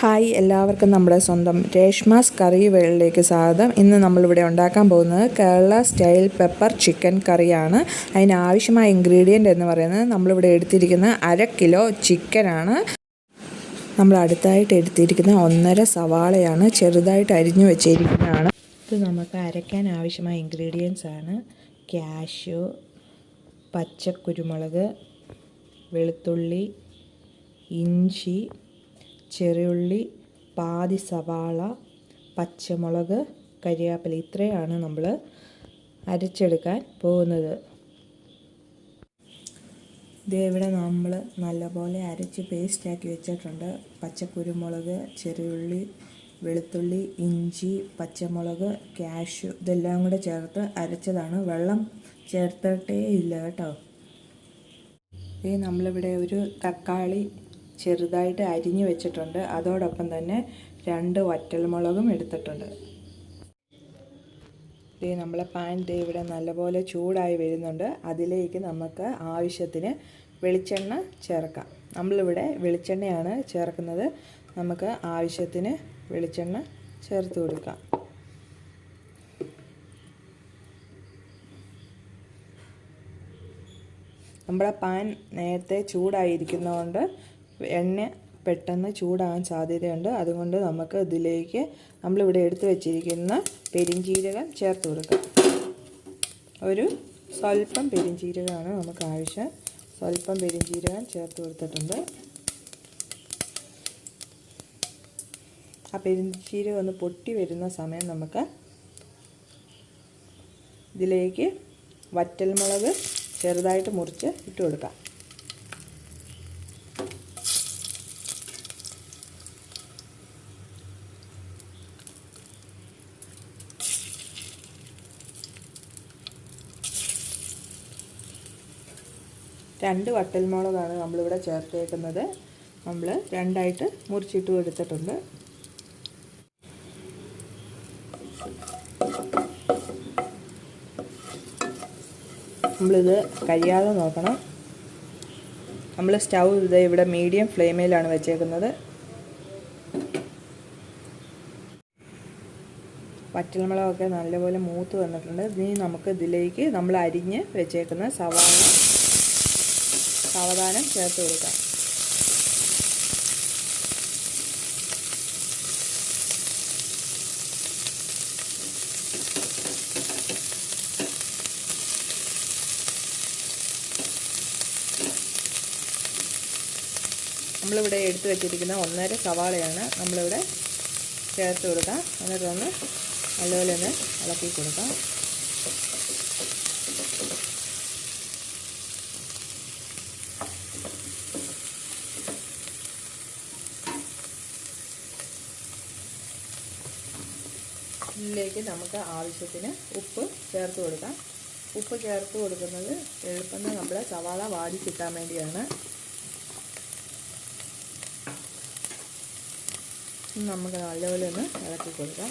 Hi എല്ലാവർക്കും നമ്മുടെ സ്വന്തം രേഷ്മാസ് കറി വേളിലേക്ക് സ്വാഗതം. ഇന്ന് നമ്മളിവിടെ ഉണ്ടാക്കാൻ പോകുന്നത് കേരള സ്റ്റൈൽ പെപ്പർ ചിക്കൻ കറിയാണ്. അതിന് ആവശ്യമായ ഇൻഗ്രീഡിയന്റ് എന്ന് പറയുന്നത് നമ്മളിവിടെ എടുത്തിരിക്കുന്ന അര കിലോ ചിക്കനാണ്. നമ്മൾ അടുത്തായിട്ട് എടുത്തിരിക്കുന്ന ഒന്നര സവാളയാണ് ചെറുതായിട്ട് അരിഞ്ഞു വെച്ചിരിക്കുന്നതാണ്. ഇത് നമുക്ക് അരയ്ക്കാൻ ആവശ്യമായ ഇൻഗ്രീഡിയൻസ് ആണ്. ക്യാഷ്യൂ പച്ചക്കുരുമുളക് വെളുത്തുള്ളി ഇഞ്ചി ചെറിയുള്ളി പാതി സവാള പച്ചമുളക് കരിയാപ്പില ഇത്രയാണ് നമ്മൾ അരച്ചെടുക്കാൻ പോകുന്നത്. ഇതേവിടെ നമ്മൾ നല്ലപോലെ അരച്ച് പേസ്റ്റാക്കി വെച്ചിട്ടുണ്ട്. പച്ചക്കുരുമുളക് ചെറിയുള്ളി വെളുത്തുള്ളി ഇഞ്ചി പച്ചമുളക് ക്യാഷ്യൂ ഇതെല്ലാം കൂടെ ചേർത്ത് അരച്ചതാണ്. വെള്ളം ചേർത്തിട്ടേ ഇല്ല കേട്ടോ. ഈ നമ്മളിവിടെ ഒരു തക്കാളി ചെറുതായിട്ട് അരിഞ്ഞു വെച്ചിട്ടുണ്ട്. അതോടൊപ്പം തന്നെ രണ്ട് വറ്റൽമുളകും എടുത്തിട്ടുണ്ട്. ഈ നമ്മളെ പാൻ ദേ ഇവിടെ നല്ലപോലെ ചൂടായി വരുന്നുണ്ട്. അതിലേക്ക് നമുക്ക് ആവശ്യത്തിന് വെളിച്ചെണ്ണ ചേർക്കാം. നമ്മളിവിടെ വെളിച്ചെണ്ണയാണ് ചേർക്കുന്നത്. നമുക്ക് ആവശ്യത്തിന് വെളിച്ചെണ്ണ ചേർത്ത് കൊടുക്കാം. നമ്മുടെ പാൻ നേരത്തെ ചൂടായിരിക്കുന്നതുകൊണ്ട് എണ്ണ പെട്ടെന്ന് ചൂടാകാൻ സാധ്യതയുണ്ട്. അതുകൊണ്ട് നമുക്ക് ഇതിലേക്ക് നമ്മളിവിടെ എടുത്തു വെച്ചിരിക്കുന്ന പെരിഞ്ചീരകം ചേർത്ത് കൊടുക്കാം. ഒരു സ്വല്പം പെരിഞ്ചീരകമാണ് നമുക്ക് ആവശ്യം. സ്വല്പം പെരിഞ്ചീരകം ചേർത്ത് കൊടുത്തിട്ടുണ്ട്. ആ പെരിഞ്ചീരകം ഒന്ന് പൊട്ടി വരുന്ന സമയം നമുക്ക് ഇതിലേക്ക് വറ്റൽമുളക് ചെറുതായിട്ട് മുറിച്ച് ഇട്ട് കൊടുക്കാം. രണ്ട് വട്ടൽമുളകാണ് നമ്മളിവിടെ ചേർത്തേക്കുന്നത്. നമ്മൾ രണ്ടായിട്ട് മുറിച്ചിട്ട് എടുത്തിട്ടുണ്ട്. നമ്മളിത് കഴിയാതെ നോക്കണം. നമ്മൾ സ്റ്റൗ ഇത് ഇവിടെ മീഡിയം ഫ്ലെയിമിലാണ് വെച്ചേക്കുന്നത്. വറ്റൽമുളകൊക്കെ നല്ലപോലെ മൂത്ത് വന്നിട്ടുണ്ട്. ഇനി നമുക്ക് ഇതിലേക്ക് നമ്മൾ അരിഞ്ഞ് വെച്ചേക്കുന്ന സവാള സാവധാനം ചേർത്ത് കൊടുക്കാം. നമ്മളിവിടെ എടുത്തു വെച്ചിരിക്കുന്ന ഒന്നര സവാളയാണ് നമ്മളിവിടെ ചേർത്ത് കൊടുക്കാം. എന്നിട്ടൊന്ന് നല്ലപോലെ ഒന്ന് ഇളക്കി കൊടുക്കാം. ഇതിലേക്ക് നമുക്ക് ആവശ്യത്തിന് ഉപ്പ് ചേർത്ത് കൊടുക്കാം. ഉപ്പ് ചേർത്ത് കൊടുക്കുന്നത് എളുപ്പം നമ്മുടെ സവാള വാടി കിട്ടാൻ വേണ്ടിയാണ്. നമുക്ക് നല്ലപോലെ ഒന്ന് ഇളക്കി കൊടുക്കാം.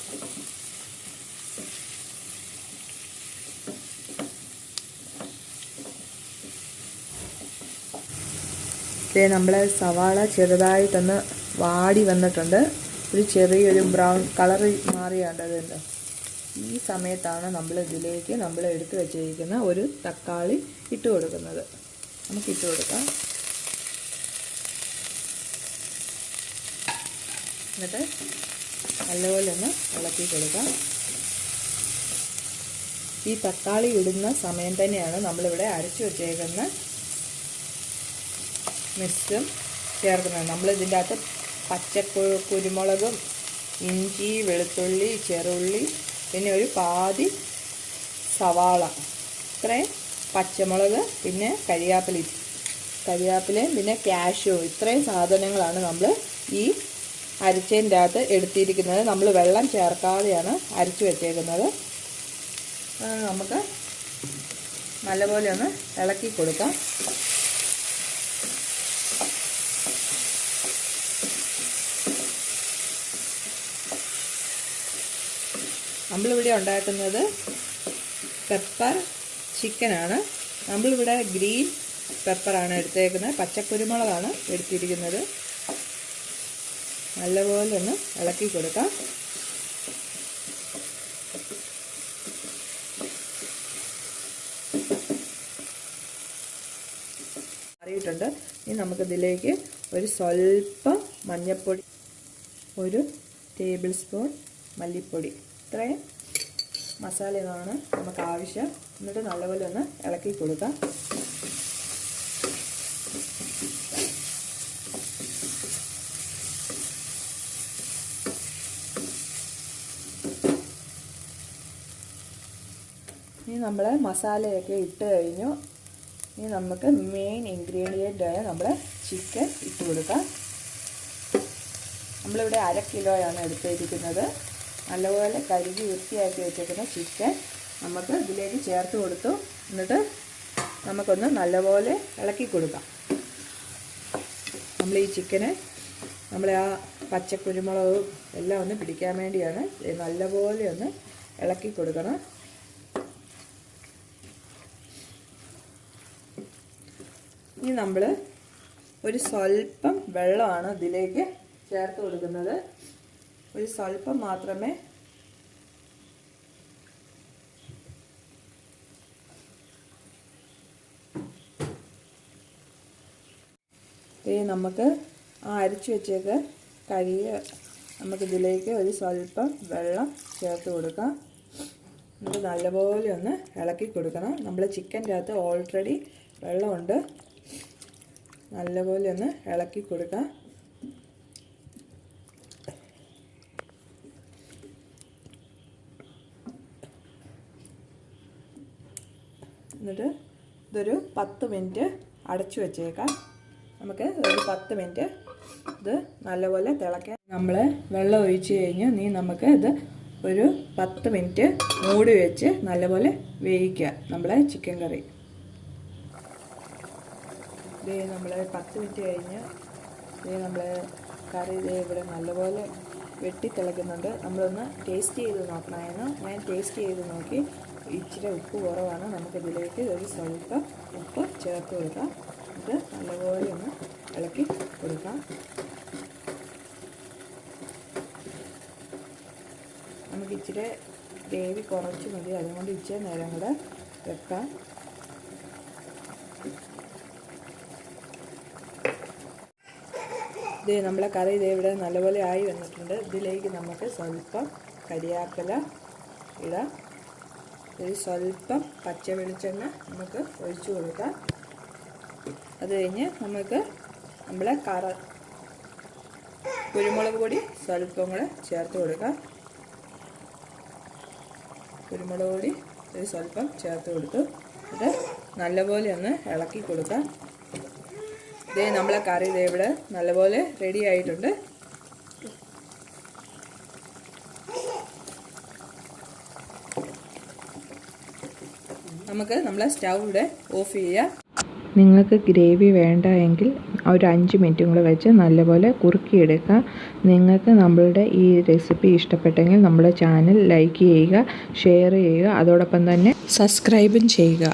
ഇതേ നമ്മളെ സവാള ചെറുതായിട്ടൊന്ന് വാടി വന്നിട്ടുണ്ട്. ഒരു ചെറിയൊരു ബ്രൗൺ കളർ മാറിയാണ്ടതുണ്ട് ഈ സമയത്താണ് നമ്മൾ ഇതിലേക്ക് നമ്മൾ എടുത്ത് വെച്ചിരിക്കുന്ന ഒരു തക്കാളി ഇട്ട് കൊടുക്കുന്നത്. നമുക്ക് ഇട്ട് കൊടുക്കാം. എന്നിട്ട് നല്ലപോലെ ഒന്ന് ഇളക്കി കൊടുക്കാം. ഈ തക്കാളി ഇടുന്ന സമയം തന്നെയാണ് നമ്മളിവിടെ അരച്ചു വെച്ചേക്കുന്ന മിക്സും ചേർക്കുന്നത്. നമ്മളിതിന്റെ അകത്ത് പച്ചക്കു കുരുമുളകും ഇഞ്ചി വെളുത്തുള്ളി ചെറുള്ളി പിന്നെ ഒരു പാതി സവാള. ഇത്രയും പച്ചമുളക് പിന്നെ കരിയാപ്പില. കരിയാപ്പിലയും പിന്നെ കാഷ്യൂ ഇത്രയും സാധനങ്ങളാണ് നമ്മൾ ഈ അരച്ചതിന്റെ അകത്ത് എടുത്തിരിക്കുന്നത്. നമ്മൾ വെള്ളം ചേർക്കാതെയാണ് അരച്ചു വെച്ചേക്കുന്നത്. നമുക്ക് നല്ലപോലെ ഒന്ന് ഇളക്കി കൊടുക്കാം. നമ്മളിവിടെ ഉണ്ടാക്കുന്നത് പെപ്പർ ചിക്കനാണ് നമ്മളിവിടെ ഗ്രീൻ പെപ്പറാണ് എടുത്തേക്കുന്നത്. പച്ചക്കുരുമുളകാണ് എടുത്തിരിക്കുന്നത്. നല്ലപോലെ ഒന്ന് ഇളക്കി കൊടുക്കാം. മാറിയിട്ടുണ്ട്. ഇനി നമുക്കിതിലേക്ക് ഒരു സ്വല്പം മഞ്ഞൾപ്പൊടി ഒരു ടേബിൾ സ്പൂൺ മല്ലിപ്പൊടി. ഇത്രയും മസാല ഇതാണ് നമുക്ക് ആവശ്യം. എന്നിട്ട് നല്ലപോലെ ഒന്ന് ഇളക്കി കൊടുക്കാം. ഇനി നമ്മൾ മസാലയൊക്കെ ഇട്ട് കഴിഞ്ഞു. ഇനി നമുക്ക് മെയിൻ ഇൻഗ്രീഡിയന്റ് ആയ നമ്മുടെ ചിക്കൻ ഇട്ട് കൊടുക്കാം. നമ്മളിവിടെ അര കിലോയാണ് എടുത്തിരിക്കുന്നത്. നല്ലപോലെ കഴുകി വൃത്തിയാക്കി വെച്ചേക്കുന്ന ചിക്കൻ നമുക്ക് ഇതിലേക്ക് ചേർത്ത് കൊടുത്തു. എന്നിട്ട് നമുക്കൊന്ന് നല്ലപോലെ ഇളക്കി കൊടുക്കാം. നമ്മൾ ഈ ചിക്കന് നമ്മൾ ആ പച്ചക്കുരുമുളകും എല്ലാം ഒന്ന് പിടിക്കാൻ വേണ്ടിയാണ് നല്ലപോലെ ഒന്ന് ഇളക്കി കൊടുക്കണം. ഇനി നമ്മൾ ഒരു സ്വല്പം വെള്ളമാണ് ഇതിലേക്ക് ചേർത്ത് കൊടുക്കുന്നത്. ഒരു സ്വല്പം മാത്രമേ നമുക്ക് ആ അരച്ച് വെച്ചേക്ക് നമുക്ക് ഇതിലേക്ക് ഒരു സ്വല്പം വെള്ളം ചേർത്ത് കൊടുക്കാം. നമുക്ക് നല്ലപോലെ ഒന്ന് ഇളക്കി കൊടുക്കണം. നമ്മൾ ചിക്കന്റെ അകത്ത് ഓൾറെഡി വെള്ളമുണ്ട്. നല്ലപോലെ ഒന്ന് ഇളക്കി കൊടുക്കാം. എന്നിട്ട് ഇതൊരു പത്ത് മിനിറ്റ് അടച്ചു വെച്ചേക്കാം. നമുക്ക് ഒരു പത്ത് മിനിറ്റ് ഇത് നല്ലപോലെ തിളക്കാൻ. നമ്മൾ വെള്ളം ഒഴിച്ചു കഴിഞ്ഞ് നീ നമുക്ക് ഇത് ഒരു പത്ത് മിനിറ്റ് മൂടി വെച്ച് നല്ലപോലെ വേവിക്കുക. നമ്മളെ ചിക്കൻ കറി ഇത് നമ്മൾ പത്ത് മിനിറ്റ് കഴിഞ്ഞ് ഇത് നമ്മൾ കറി ഇത് ഇവിടെ നല്ലപോലെ വെട്ടി തിളയ്ക്കുന്നുണ്ട് നമ്മളൊന്ന് ടേസ്റ്റ് ചെയ്ത് നോക്കണമായിരുന്നു ഞാൻ ടേസ്റ്റ് ചെയ്ത് നോക്കി. ഇച്ചിരി ഉപ്പ് കുറവാണ്. നമുക്കിതിലേക്ക് ഒരു സ്വല്പം ഉപ്പ് ചേർത്ത് കൊടുക്കാം. ഇത് നല്ലപോലെ ഒന്ന് ഇളക്കി കൊടുക്കാം. നമുക്ക് ഇച്ചിരി ഗ്രേവി കുറച്ച് മതി. അതുകൊണ്ട് ഇച്ചിരി നേരം കൂടെ വെക്കാം. ഇത് നമ്മളെ കറി ഇതേ ഇവിടെ നല്ലപോലെ ആയി വന്നിട്ടുണ്ട്. ഇതിലേക്ക് നമുക്ക് സ്വല്പം കരിയാക്കല ഇടാം. ഒരു സ്വല്പം പച്ച വെളിച്ചെണ്ണ നമുക്ക് ഒഴിച്ചു കൊടുക്കാം. അത് കഴിഞ്ഞ് നമുക്ക് നമ്മളെ കറ കുരുമുളക് പൊടി സ്വല്പം കൂടെ ചേർത്ത് കൊടുക്കാം. കുരുമുളക് പൊടി ഒരു സ്വല്പം ചേർത്ത് കൊടുത്തു. ഇത് നല്ലപോലെ ഒന്ന് ഇളക്കി കൊടുക്കാം. ഇതേ നമ്മളെ കറി ഇതേ ഇവിടെ നല്ലപോലെ റെഡി ആയിട്ടുണ്ട്. നമുക്ക് നമ്മളെ സ്റ്റൗ ഇവിടെ ഓഫ് ചെയ്യാം. നിങ്ങൾക്ക് ഗ്രേവി വേണ്ട എങ്കിൽ ഒരു അഞ്ച് മിനിറ്റും കൂടെ വെച്ച് നല്ലപോലെ കുറുക്കിയെടുക്കുക നിങ്ങൾക്ക് നമ്മളുടെ ഈ റെസിപ്പി ഇഷ്ടപ്പെട്ടെങ്കിൽ നമ്മുടെ ചാനൽ ലൈക്ക് ചെയ്യുക ഷെയർ ചെയ്യുക അതോടൊപ്പം തന്നെ സബ്സ്ക്രൈബും ചെയ്യുക.